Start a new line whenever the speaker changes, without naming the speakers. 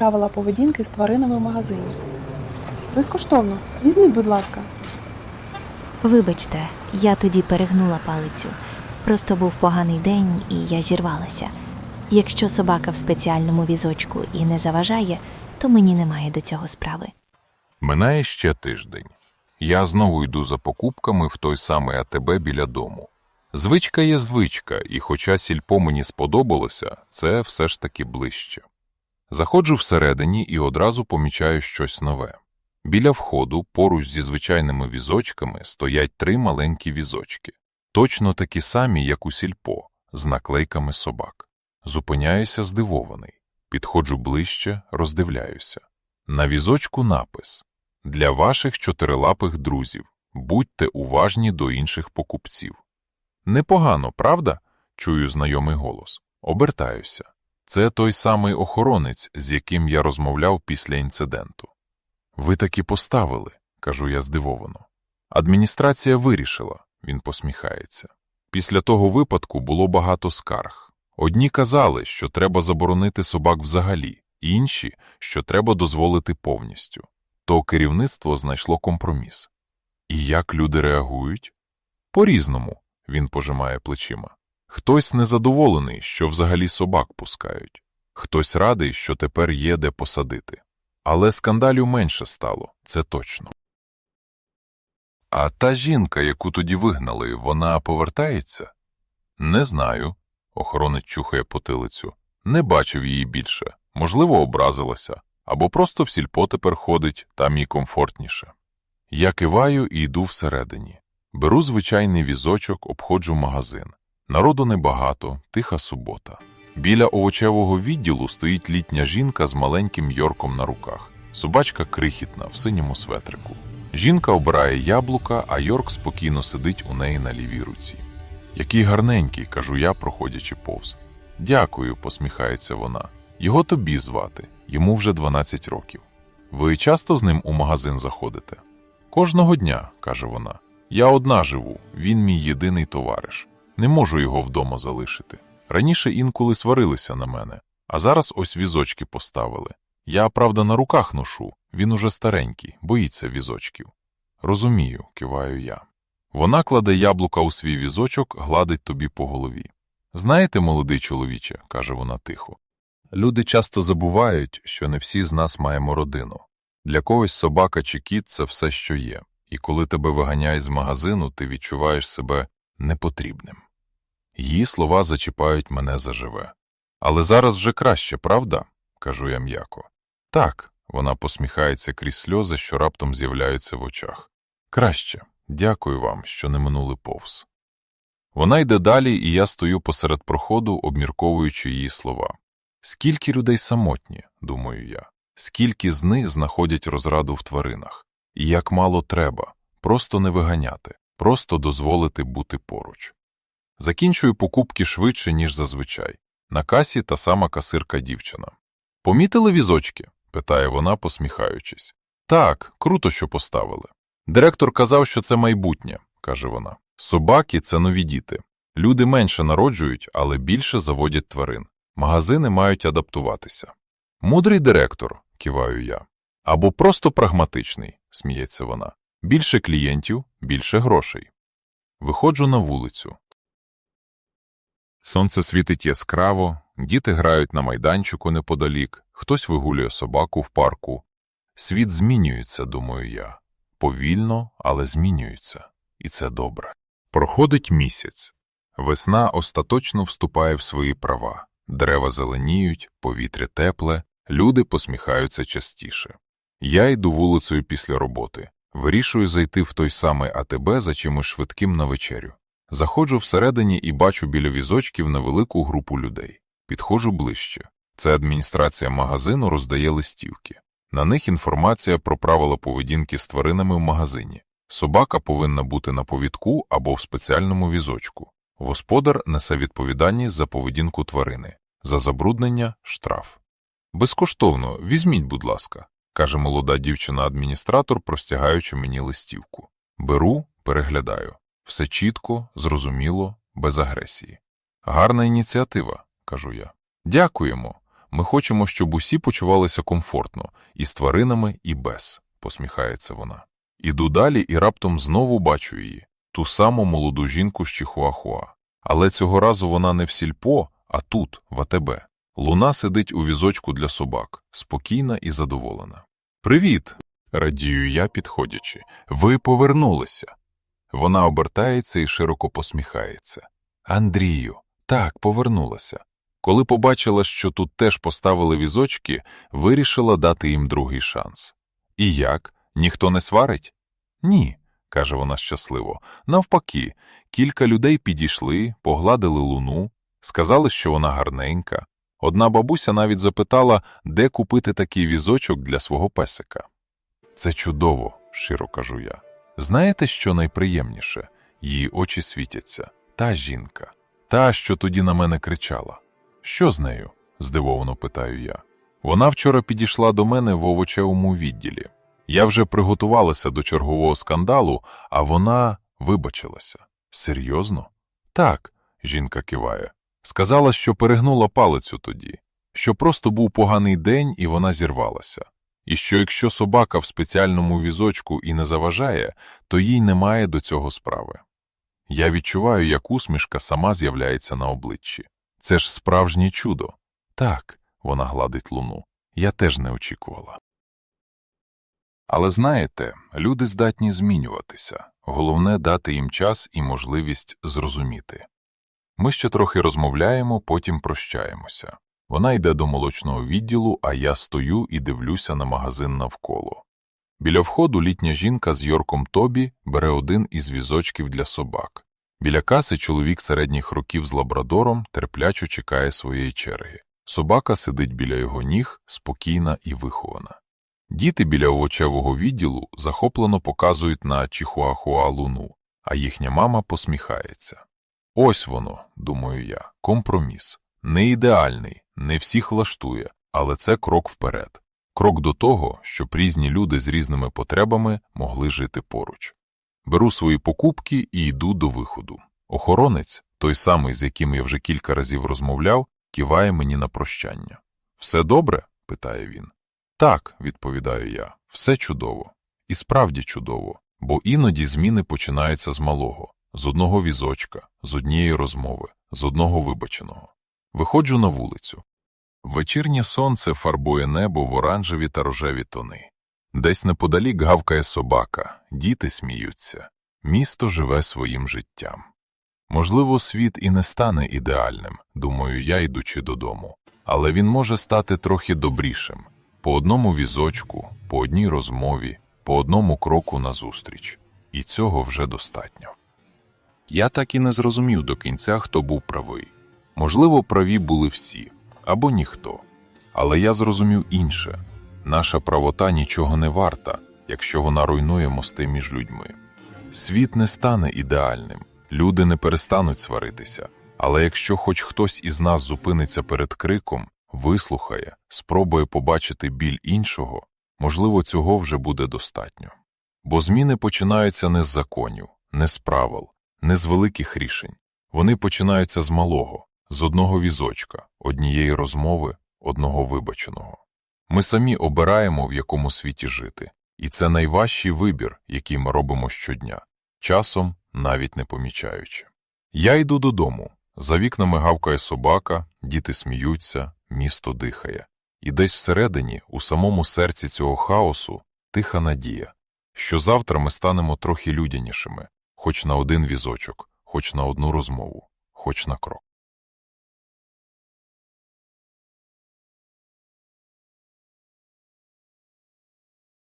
правила поведінки з тваринами в магазині. Безкоштовно. Візьміть, будь ласка.
Вибачте, я тоді перегнула палицю. Просто був поганий день, і я зірвалася. Якщо собака в спеціальному візочку і не заважає, то мені немає до цього справи.
Минає ще тиждень. Я знову йду за покупками в той самий АТБ біля дому. Звичка є звичка, і хоча сільпо мені сподобалося, це все ж таки ближче. Заходжу всередині і одразу помічаю щось нове. Біля входу, поруч зі звичайними візочками, стоять три маленькі візочки, точно такі самі, як у сільпо, з наклейками собак. Зупиняюся здивований. Підходжу ближче, роздивляюся. На візочку напис Для ваших чотирилапих друзів. Будьте уважні до інших покупців. Непогано, правда? чую знайомий голос. Обертаюся. Це той самий охоронець, з яким я розмовляв після інциденту. Ви таки поставили, кажу я здивовано. Адміністрація вирішила, він посміхається. Після того випадку було багато скарг. Одні казали, що треба заборонити собак взагалі, інші, що треба дозволити повністю. То керівництво знайшло компроміс. І як люди реагують? По-різному, він пожимає плечима. Хтось незадоволений, що взагалі собак пускають, хтось радий, що тепер є де посадити. Але скандалів менше стало, це точно. А та жінка, яку тоді вигнали, вона повертається? Не знаю. Охоронець чухає потилицю. Не бачив її більше. Можливо, образилася. Або просто в сільпо тепер ходить, там їй комфортніше. Я киваю і йду всередині. Беру звичайний візочок, обходжу магазин. Народу небагато, тиха субота. Біля овочевого відділу стоїть літня жінка з маленьким йорком на руках. Собачка крихітна, в синьому светрику. Жінка обирає яблука, а йорк спокійно сидить у неї на лівій руці. Який гарненький, кажу я, проходячи повз. Дякую, посміхається вона. Його тобі звати, йому вже 12 років. Ви часто з ним у магазин заходите? Кожного дня, каже вона. Я одна живу, він мій єдиний товариш. Не можу його вдома залишити. Раніше інколи сварилися на мене, а зараз ось візочки поставили. Я, правда, на руках ношу, він уже старенький, боїться візочків. Розумію, киваю я. Вона кладе яблука у свій візочок, гладить тобі по голові. Знаєте, молодий чоловіче, каже вона тихо. Люди часто забувають, що не всі з нас маємо родину. Для когось собака чи кіт це все, що є, і коли тебе виганяють з магазину, ти відчуваєш себе непотрібним. Її слова зачіпають мене заживе. Але зараз вже краще, правда? кажу я м'яко. Так, вона посміхається крізь сльози, що раптом з'являються в очах. Краще, дякую вам, що не минули повз. Вона йде далі, і я стою посеред проходу, обмірковуючи її слова. Скільки людей самотні, думаю я, скільки з них знаходять розраду в тваринах, і як мало треба, просто не виганяти, просто дозволити бути поруч. Закінчую покупки швидше, ніж зазвичай. На касі та сама касирка дівчина. Помітили візочки? питає вона, посміхаючись. Так, круто, що поставили. Директор казав, що це майбутнє, каже вона. Собаки це нові діти. Люди менше народжують, але більше заводять тварин. Магазини мають адаптуватися. Мудрий директор, киваю я. Або просто прагматичний, сміється вона. Більше клієнтів, більше грошей. Виходжу на вулицю. Сонце світить яскраво, діти грають на майданчику неподалік, хтось вигулює собаку в парку. Світ змінюється, думаю я. Повільно, але змінюється. І це добре. Проходить місяць. Весна остаточно вступає в свої права. Дерева зеленіють, повітря тепле, люди посміхаються частіше. Я йду вулицею після роботи. Вирішую зайти в той самий АТБ за чимось швидким на вечерю. Заходжу всередині і бачу біля візочків невелику групу людей. Підходжу ближче. Це адміністрація магазину роздає листівки. На них інформація про правила поведінки з тваринами в магазині. Собака повинна бути на повідку або в спеціальному візочку. Господар несе відповідальність за поведінку тварини. За забруднення – штраф. Безкоштовно, візьміть, будь ласка, каже молода дівчина-адміністратор, простягаючи мені листівку. Беру, переглядаю. Все чітко, зрозуміло, без агресії. Гарна ініціатива, кажу я. Дякуємо. Ми хочемо, щоб усі почувалися комфортно, і з тваринами, і без, посміхається вона. Іду далі і раптом знову бачу її, ту саму молоду жінку з Чихуахуа. Але цього разу вона не в сільпо, а тут, в АТБ. Луна сидить у візочку для собак, спокійна і задоволена. Привіт! радію я, підходячи. Ви повернулися. Вона обертається і широко посміхається. Андрію, так, повернулася. Коли побачила, що тут теж поставили візочки, вирішила дати їм другий шанс. І як? Ніхто не сварить? Ні, каже вона щасливо. Навпаки, кілька людей підійшли, погладили луну, сказали, що вона гарненька. Одна бабуся навіть запитала, де купити такий візочок для свого песика. Це чудово, щиро кажу я. Знаєте, що найприємніше? Її очі світяться. Та жінка, та, що тоді на мене кричала. Що з нею? здивовано питаю я. Вона вчора підійшла до мене в овочевому відділі. Я вже приготувалася до чергового скандалу, а вона вибачилася. Серйозно? Так, жінка киває. Сказала, що перегнула палицю тоді, що просто був поганий день і вона зірвалася. І що якщо собака в спеціальному візочку і не заважає, то їй немає до цього справи. Я відчуваю, як усмішка сама з'являється на обличчі. Це ж справжнє чудо. Так, вона гладить луну. Я теж не очікувала. Але знаєте, люди здатні змінюватися. Головне дати їм час і можливість зрозуміти. Ми ще трохи розмовляємо, потім прощаємося. Вона йде до молочного відділу, а я стою і дивлюся на магазин навколо. Біля входу літня жінка з Йорком Тобі бере один із візочків для собак. Біля каси чоловік середніх років з лабрадором терплячо чекає своєї черги. Собака сидить біля його ніг, спокійна і вихована. Діти біля овочевого відділу захоплено показують на Чихуахуа луну, а їхня мама посміхається. Ось воно, думаю я, компроміс. Не ідеальний, не всіх влаштує, але це крок вперед. Крок до того, щоб різні люди з різними потребами могли жити поруч. Беру свої покупки і йду до виходу. Охоронець, той самий, з яким я вже кілька разів розмовляв, киває мені на прощання. Все добре? питає він. Так, відповідаю я, все чудово. І справді чудово, бо іноді зміни починаються з малого, з одного візочка, з однієї розмови, з одного вибаченого. Виходжу на вулицю. Вечірнє сонце фарбує небо в оранжеві та рожеві тони. Десь неподалік гавкає собака, діти сміються, місто живе своїм життям. Можливо, світ і не стане ідеальним, думаю я, йдучи додому, але він може стати трохи добрішим по одному візочку, по одній розмові, по одному кроку назустріч. І цього вже достатньо. Я так і не зрозумів до кінця, хто був правий. Можливо, праві були всі або ніхто. Але я зрозумів інше наша правота нічого не варта, якщо вона руйнує мости між людьми. Світ не стане ідеальним, люди не перестануть сваритися, але якщо хоч хтось із нас зупиниться перед криком, вислухає, спробує побачити біль іншого, можливо, цього вже буде достатньо. Бо зміни починаються не з законів, не з правил, не з великих рішень. Вони починаються з малого, з одного візочка, однієї розмови, одного вибаченого. Ми самі обираємо, в якому світі жити, і це найважчий вибір, який ми робимо щодня, часом навіть не помічаючи. Я йду додому. За вікнами гавкає собака, діти сміються, місто дихає. І десь всередині, у самому серці цього хаосу, тиха надія, що завтра ми станемо трохи людянішими, хоч на один візочок, хоч на одну розмову, хоч на крок.